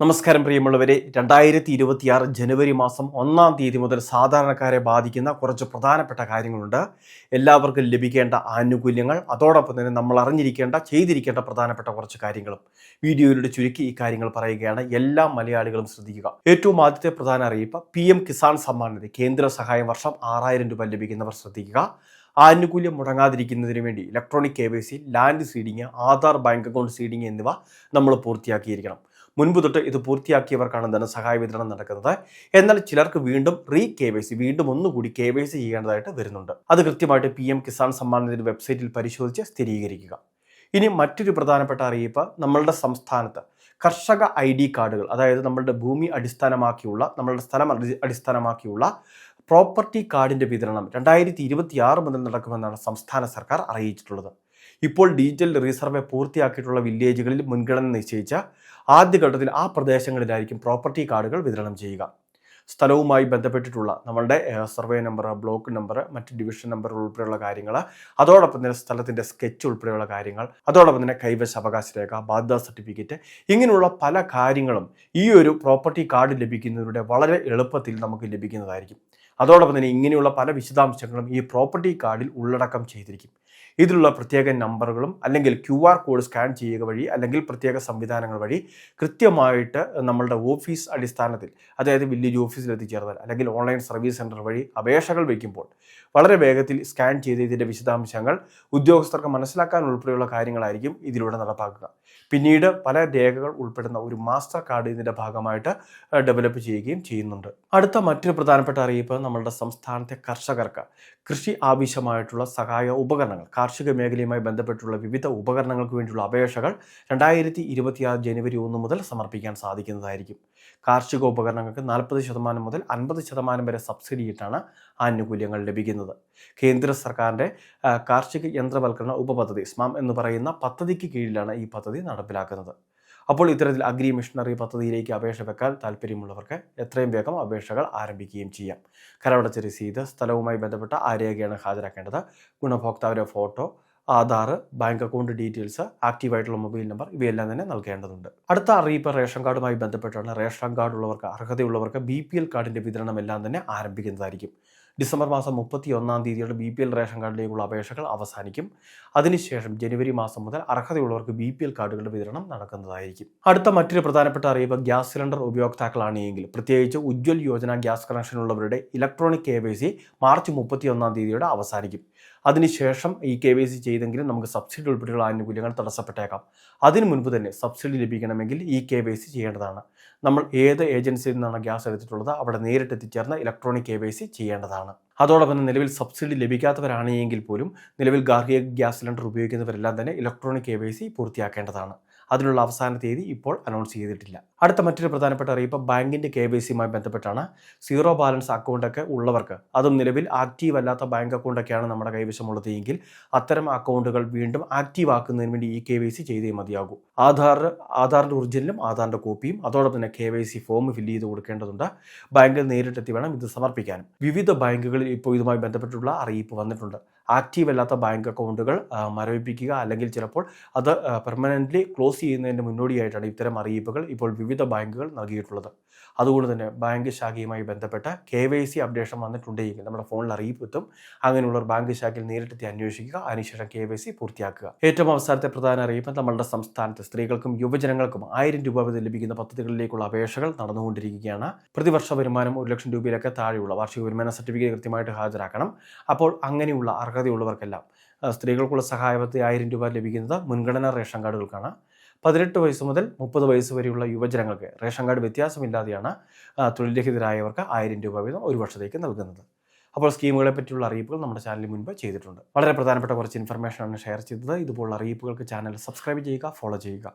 നമസ്കാരം പ്രിയമുള്ളവരെ. രണ്ടായിരത്തി ഇരുപത്തിയാറ് ജനുവരി മാസം ഒന്നാം തീയതി മുതൽ സാധാരണക്കാരെ ബാധിക്കുന്ന കുറച്ച് പ്രധാനപ്പെട്ട കാര്യങ്ങളുണ്ട്. എല്ലാവർക്കും ലഭിക്കേണ്ട ആനുകൂല്യങ്ങൾ അതോടൊപ്പം തന്നെ നമ്മൾ അറിഞ്ഞിരിക്കേണ്ട ചെയ്തിരിക്കേണ്ട പ്രധാനപ്പെട്ട കുറച്ച് കാര്യങ്ങളും. വീഡിയോയിലൂടെ ചുരുക്കി ഈ കാര്യങ്ങൾ പറയുകയാണ്. എല്ലാ മലയാളികളും ശ്രദ്ധിക്കുക. ഏറ്റവും ആദ്യത്തെ പ്രധാന അറിയിപ്പ് പി എം കിസാൻ സമ്മാൻ നിധി കേന്ദ്ര സഹായം വർഷം ആറായിരം രൂപ ലഭിക്കുന്നവർ ശ്രദ്ധിക്കുക. ആനുകൂല്യം മുടങ്ങാതിരിക്കുന്നതിന് വേണ്ടി electronic K Y C land seeding Aadhaar bank account seeding എന്നിവ നമ്മൾ പൂർത്തിയാക്കിയിരിക്കണം. മുൻപ് തൊട്ട് ഇത് പൂർത്തിയാക്കിയവർക്കാണ് ധനസഹായ വിതരണം നടക്കുന്നത്. എന്നാൽ ചിലർക്ക് വീണ്ടും റീ കെ വൈ സി വീണ്ടും ഒന്നുകൂടി കെ വൈ സി ചെയ്യേണ്ടതായിട്ട് വരുന്നുണ്ട്. അത് കൃത്യമായിട്ട് പി എം കിസാൻ സമ്മാൻ നിധി വെബ്സൈറ്റിൽ പരിശോധിച്ച് സ്ഥിരീകരിക്കുക. ഇനി മറ്റൊരു പ്രധാനപ്പെട്ട അറിയിപ്പ് നമ്മളുടെ സംസ്ഥാനത്ത് കർഷക ഐ ഡി കാർഡുകൾ അതായത് നമ്മളുടെ ഭൂമി അടിസ്ഥാനമാക്കിയുള്ള നമ്മളുടെ സ്ഥലം അടി- അടിസ്ഥാനമാക്കിയുള്ള പ്രോപ്പർട്ടി കാർഡിന്റെ വിതരണം രണ്ടായിരത്തി ഇരുപത്തി ആറ് മുതൽ നടക്കുമെന്നാണ് സംസ്ഥാന സർക്കാർ അറിയിച്ചിട്ടുള്ളത്. ഇപ്പോൾ ഡിജിറ്റൽ റീസർവേ പൂർത്തിയാക്കിയിട്ടുള്ള വില്ലേജുകളിൽ മുൻഗണന നിശ്ചയിച്ച ആദ്യഘട്ടത്തിൽ ആ പ്രദേശങ്ങളിലായിരിക്കും പ്രോപ്പർട്ടി കാർഡുകൾ വിതരണം ചെയ്യുക. സ്ഥലവുമായി ബന്ധപ്പെട്ടിട്ടുള്ള നമ്മളുടെ സർവേ നമ്പർ ബ്ലോക്ക് നമ്പർ മറ്റ് ഡിവിഷൻ നമ്പർ ഉൾപ്പെടെയുള്ള കാര്യങ്ങൾ അതോടൊപ്പം തന്നെ സ്ഥലത്തിന്റെ സ്കെച്ച് ഉൾപ്പെടെയുള്ള കാര്യങ്ങൾ അതോടൊപ്പം തന്നെ കൈവശ അവകാശ രേഖ ബാധ്യത സർട്ടിഫിക്കറ്റ് ഇങ്ങനെയുള്ള പല കാര്യങ്ങളും ഈ ഒരു പ്രോപ്പർട്ടി കാർഡ് ലഭിക്കുന്നതിലൂടെ വളരെ എളുപ്പത്തിൽ നമുക്ക് ലഭിക്കുന്നതായിരിക്കും. അതോടൊപ്പം തന്നെ ഇങ്ങനെയുള്ള പല വിശദാംശങ്ങളും ഈ പ്രോപ്പർട്ടി കാർഡിൽ ഉള്ളടക്കം ചെയ്തിരിക്കും. ഇതിലുള്ള പ്രത്യേക നമ്പറുകളും അല്ലെങ്കിൽ ക്യു ആർ കോഡ് സ്കാൻ ചെയ്യുക വഴി അല്ലെങ്കിൽ പ്രത്യേക സംവിധാനങ്ങൾ വഴി കൃത്യമായിട്ട് നമ്മളുടെ ഓഫീസ് അടിസ്ഥാനത്തിൽ അതായത് വില്ലേജ് ഓഫീസിൽ എത്തിച്ചേർന്നാൽ അല്ലെങ്കിൽ ഓൺലൈൻ സർവീസ് സെന്റർ വഴി അപേക്ഷകൾ വയ്ക്കുമ്പോൾ വളരെ വേഗത്തിൽ സ്കാൻ ചെയ്ത് ഇതിന്റെ വിശദാംശങ്ങൾ ഉദ്യോഗസ്ഥർക്ക് മനസ്സിലാക്കാൻ ഉൾപ്പെടെയുള്ള കാര്യങ്ങളായിരിക്കും ഇതിലൂടെ നടപ്പാക്കുക. പിന്നീട് പല രേഖകൾ ഉൾപ്പെടുന്ന ഒരു മാസ്റ്റർ കാർഡ് ഇതിന്റെ ഭാഗമായിട്ട് ഡെവലപ്പ് ചെയ്യുകയും ചെയ്യുന്നുണ്ട്. അടുത്ത മറ്റൊരു പ്രധാനപ്പെട്ട അറിയിപ്പ് നമ്മളുടെ സംസ്ഥാനത്തെ കർഷകർക്ക് കൃഷി ആവശ്യമായിട്ടുള്ള സഹായ ഉപകരണങ്ങൾ കാർഷിക മേഖലയുമായി ബന്ധപ്പെട്ടുള്ള വിവിധ ഉപകരണങ്ങൾക്ക് വേണ്ടിയുള്ള അപേക്ഷകൾ രണ്ടായിരത്തി ഇരുപത്തിയാറ് ജനുവരി ഒന്ന് മുതൽ സമർപ്പിക്കാൻ സാധിക്കുന്നതായിരിക്കും. കാർഷിക ഉപകരണങ്ങൾക്ക് നാൽപ്പത് ശതമാനം മുതൽ അൻപത് ശതമാനം വരെ സബ്സിഡിയിട്ടാണ് ആനുകൂല്യങ്ങൾ ലഭിക്കുന്നത്. കേന്ദ്ര സർക്കാരിന്റെ കാർഷിക യന്ത്രവൽക്കരണ ഉപപദ്ധതി സ്മാം എന്ന് പറയുന്ന പദ്ധതിക്ക് കീഴിലാണ് ഈ പദ്ധതി നടപ്പിലാക്കുന്നത്. അപ്പോൾ ഇത്തരത്തിൽ അഗ്രി മിഷണറി പദ്ധതിയിലേക്ക് അപേക്ഷ വെക്കാൻ താല്പര്യമുള്ളവർക്ക് എത്രയും വേഗം അപേക്ഷകൾ ആരംഭിക്കുകയും ചെയ്യാം. കരമടച്ച രസീത് സ്ഥലവുമായി ബന്ധപ്പെട്ട ആ ഹാജരാക്കേണ്ടത്. ഗുണഭോക്താവിന്റെ photo Aadhaar bank account details ആക്റ്റീവായിട്ടുള്ള mobile number ഇവയെല്ലാം തന്നെ നൽകേണ്ടതുണ്ട്. അടുത്ത അറിയിപ്പ് റേഷൻ കാർഡുമായി ബന്ധപ്പെട്ടാണ് റേഷൻ കാർഡ് ഉള്ളവർക്ക് അർഹതയുള്ളവർക്ക് ബി പി എൽ കാർഡിന്റെ വിതരണം എല്ലാം തന്നെ ആരംഭിക്കുന്നതായിരിക്കും. ഡിസംബർ മാസം മുപ്പത്തി ഒന്നാം തീയതിയുടെ ബി പി എൽ റേഷൻ കാർഡിലേക്കുള്ള അപേക്ഷകൾ അവസാനിക്കും. അതിനുശേഷം ജനുവരി മാസം മുതൽ അർഹതയുള്ളവർക്ക് ബി പി എൽ കാർഡുകളുടെ വിതരണം നടക്കുന്നതായിരിക്കും. അടുത്ത മറ്റൊരു പ്രധാനപ്പെട്ട അറിയിപ്പ് ഗ്യാസ് സിലിണ്ടർ ഉപയോക്താക്കളാണ് എങ്കിൽ പ്രത്യേകിച്ച് ഉജ്ജ്വൽ യോജന ഗ്യാസ് കണക്ഷനുള്ളവരുടെ electronic K Y C March മുപ്പത്തി ഒന്നാം തീയതിയോടെ അവസാനിക്കും. അതിനുശേഷം ഈ കെ വൈ സി ചെയ്തെങ്കിലും നമുക്ക് സബ്സിഡി ഉൾപ്പെടെയുള്ള ആനുകൂല്യങ്ങൾ തടസ്സപ്പെട്ടേക്കാം. അതിനു മുൻപ് തന്നെ സബ്സിഡി ലഭിക്കണമെങ്കിൽ ഈ കെ വൈ സി ചെയ്യേണ്ടതാണ്. നമ്മൾ ഏത് ഏജൻസിയിൽ നിന്നാണ് ഗ്യാസ് എടുത്തിട്ടുള്ളത് അവിടെ നേരിട്ട് എത്തിച്ചേർന്ന ഇലക്ട്രോണിക് കെ വൈ സി ചെയ്യേണ്ടതാണ്. അതോടൊപ്പം നിലവിൽ സബ്സിഡി ലഭിക്കാത്തവരാണെങ്കിൽ പോലും നിലവിൽ ഗാർഹിക ഗ്യാസ് സിലിണ്ടർ ഉപയോഗിക്കുന്നവരെല്ലാം തന്നെ ഇലക്ട്രോണിക് കെ വൈ സി പൂർത്തിയാക്കേണ്ടതാണ്. അതിനുള്ള അവസാന തീയതി ഇപ്പോൾ അനൗൺസ് ചെയ്തിട്ടില്ല. അടുത്ത മറ്റൊരു പ്രധാനപ്പെട്ട അറിയിപ്പ് ബാങ്കിന്റെ കെ വൈ സിയുമായി ബന്ധപ്പെട്ടാണ്. സീറോ ബാലൻസ് അക്കൗണ്ടൊക്കെ ഉള്ളവർക്ക് അതും നിലവിൽ ആക്റ്റീവ് അല്ലാത്ത ബാങ്ക് അക്കൗണ്ടൊക്കെയാണ് നമ്മുടെ കൈവശമുള്ളത് എങ്കിൽ അത്തരം അക്കൗണ്ടുകൾ വീണ്ടും ആക്റ്റീവ് ആക്കുന്നതിന് വേണ്ടി ഈ കെ വൈ സി ചെയ്തേ മതിയാകൂ. ആധാർ ആധാറിന്റെ ഒറിജിനലും ആധാറിന്റെ കോപ്പിയും അതോടൊപ്പം തന്നെ K Y C form fill ചെയ്ത് കൊടുക്കേണ്ടതുണ്ട്. ബാങ്കിൽ നേരിട്ടെത്തി വേണം ഇത് സമർപ്പിക്കാനും. വിവിധ ബാങ്കുകളിൽ ഇപ്പോൾ ഇതുമായി ബന്ധപ്പെട്ടുള്ള അറിയിപ്പ് വന്നിട്ടുണ്ട്. ആക്റ്റീവ് അല്ലാത്ത ബാങ്ക് അക്കൗണ്ടുകൾ മരവിപ്പിക്കുക അല്ലെങ്കിൽ ചിലപ്പോൾ അത് പെർമനന്റ്ലി ക്ലോസ് ചെയ്യുന്നതിന്റെ മുന്നോടിയായിട്ടാണ് ഇത്തരം അറിയിപ്പുകൾ ഇപ്പോൾ വിവിധ ബാങ്കുകൾ നൽകിയിട്ടുള്ളത്. അതുകൊണ്ട് തന്നെ ബാങ്ക് ശാഖയുമായി ബന്ധപ്പെട്ട കെ വൈ സി അപ്ഡേഷൻ വന്നിട്ടുണ്ടെങ്കിൽ നമ്മുടെ ഫോണിൽ അറിയിപ്പ് എത്തും അങ്ങനെയുള്ളവർ ബാങ്ക് ശാഖയിൽ നേരിട്ടെത്തി അന്വേഷിക്കുക. അതിനുശേഷം കെ വൈ സി പൂർത്തിയാക്കുക. ഏറ്റവും അവസാനത്തെ പ്രധാന അറിയിപ്പ് നമ്മളുടെ സംസ്ഥാനത്ത് സ്ത്രീകൾക്കും യുവജനങ്ങൾക്കും ആയിരം രൂപ വീതം ലഭിക്കുന്ന പദ്ധതികളിലേക്കുള്ള അപേക്ഷകൾ നടന്നുകൊണ്ടിരിക്കുകയാണ്. പ്രതിവർഷ വരുമാനം ഒരു ലക്ഷം രൂപയിലൊക്കെ താഴെയുള്ള വാർഷിക വരുമാന സർട്ടിഫിക്കറ്റ് കൃത്യമായിട്ട് ഹാജരാക്കണം. അപ്പോൾ അങ്ങനെയുള്ള അർഹതയുള്ളവർക്കെല്ലാം സ്ത്രീകൾക്കുള്ള സഹായപത്തി ആയിരം രൂപ ലഭിക്കുന്നത് മുൻഗണനാ റേഷൻ കാർഡുകൾക്കാണ്. പതിനെട്ട് വയസ്സ് മുതൽ മുപ്പത് വയസ്സ് വരെയുള്ള യുവജനങ്ങൾക്ക് റേഷൻ കാർഡ് വ്യത്യാസമില്ലാതെയാണ് തൊഴിൽരഹിതരായവർക്ക് തൊഴിൽ രഹിതരായവർക്ക് ആയിരം രൂപ വീതം ഒരു വർഷത്തേക്ക് നൽകുന്നത്. അപ്പോൾ സ്കീമുകളെ പറ്റിയുള്ള അറിയിപ്പുകൾ നമ്മുടെ ചാനലിൽ മുൻപ് ചെയ്തിട്ടുണ്ട്. വളരെ പ്രധാനപ്പെട്ട കുറച്ച് ഇൻഫർമേഷനാണ് ഷെയർ ചെയ്തത്. ഇതുപോലുള്ള അറിയിപ്പുകൾക്ക് ചാനൽ സബ്സ്ക്രൈബ് ചെയ്യുക ഫോളോ ചെയ്യുക.